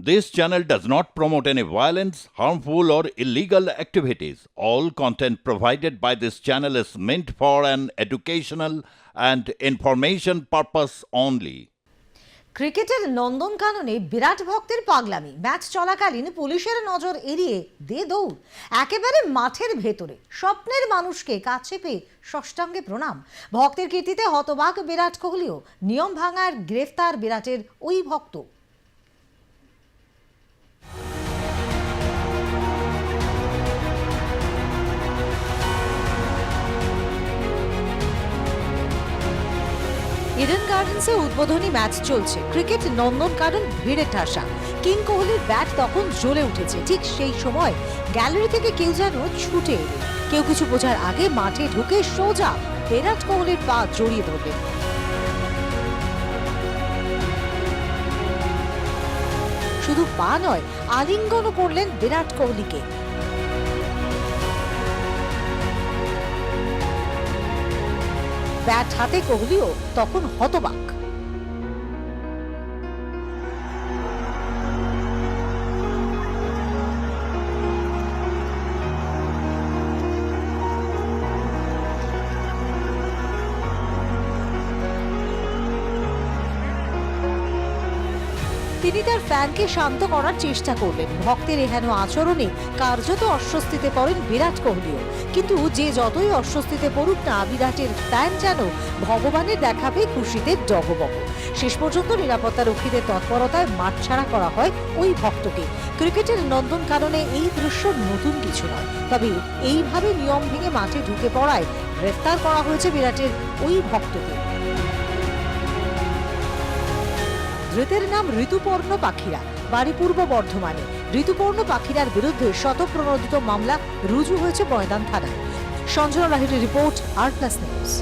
This channel does not promote any violence, harmful, or illegal activities. All content provided by this channel is meant for an educational and information purpose only. ক্রিকেটের নন্দনকাননে বিরাট ভক্তের পাগলামি match চলাকালীন পুলিশের নজর এড়িয়ে দে দৌড় একেবারে মাঠের ভেতরে স্বপ্নের মানুষকে কাছে পেয়ে ষষ্ঠাঙ্গে প্রণাম ভক্তের কীর্তিতে হতবাক বিরাট কোহলিও নিয়ম ভাঙার গ্রেফতার বিরাটের ওই ভক্ত ইডেন গার্ডেন্সে উদ্বোধনী ম্যাচ চলছে। ক্রিকেট নন্দনকানন ভিড়ে ঠাসা। কিং কোহলির ব্যাট তখন জ্বলে উঠেছে। ঠিক সেই সময় গ্যালারি থেকে কেউ যেন ছুটে কেউ কিছু বোঝার আগে মাঠে ঢুকে সোজা বিরাট কোহলির পা জড়িয়ে ধরবে। শুধু পা নয়, আলিঙ্গনও করলেন বিরাট কোহলিকে। ব্যাট হাতে কোহলিও তখন হতবাক। তিনি তার ফ্যানকে শান্ত করার চেষ্টা করলেন। ভক্তের এহেন আচরণে কার্যত অস্বস্তিতে পড়েন বিরাট কোহলিও। কিন্তু যে যতই অস্বস্তিতে পড়ুক না, বিরাটের ফ্যান যেন ভগবানের দেখাবে খুশিতে ডগবগ শেষ পর্যন্ত নিরাপত্তা রক্ষীদের তৎপরতায় মাঠ ছাড়া করা হয় ওই ভক্তকে। ক্রিকেটের নন্দন কারণে এই দৃশ্য নতুন কিছু নয়। তবে এইভাবে নিয়ম ভেঙে মাঠে ঢুকে পড়ায় গ্রেফতার করা হয়েছে বিরাটের ওই ভক্তকে। ধৃতের নাম ঋতুপর্ণ পাখিরা। বাড়ি পূর্ব বর্ধমানে। ঋতুপর্ণ পাখিরার বিরুদ্ধে শতপ্রণোদিত মামলা রুজু হয়েছে ময়দান থানায়। সঞ্জনা রাহিরের রিপোর্ট আর প্লাস নিউজ।